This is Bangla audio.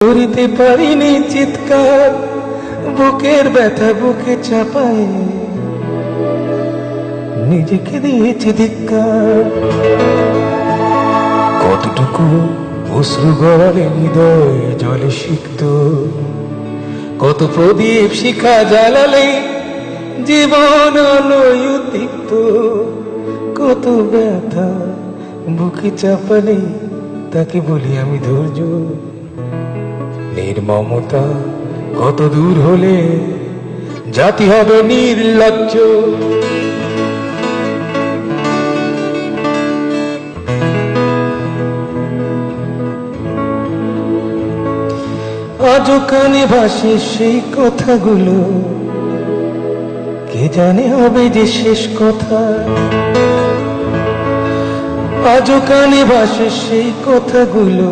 করিতে পারিনি চিৎকার, বুকের ব্যথা বুকে চাপায়। নিজেকে দিয়েছি ধিক্কার। কতটুকু অশ্রু গড়ালে হৃদয় জলে সিক্ত, কত প্রদীপ শিখা জ্বালালে জীবন উদ্দীপ্ত, কত ব্যথা বুকে চাপালে তাকে বলি আমি ধৈর্য। নির্মমতা কত দূর হলে জাতি হবে নির্লজ্জ। আজও কানে ভাসে সেই কথাগুলো, কে জানে হবে যে শেষ কথা। আজ কানে ভাসে সেই কথাগুলো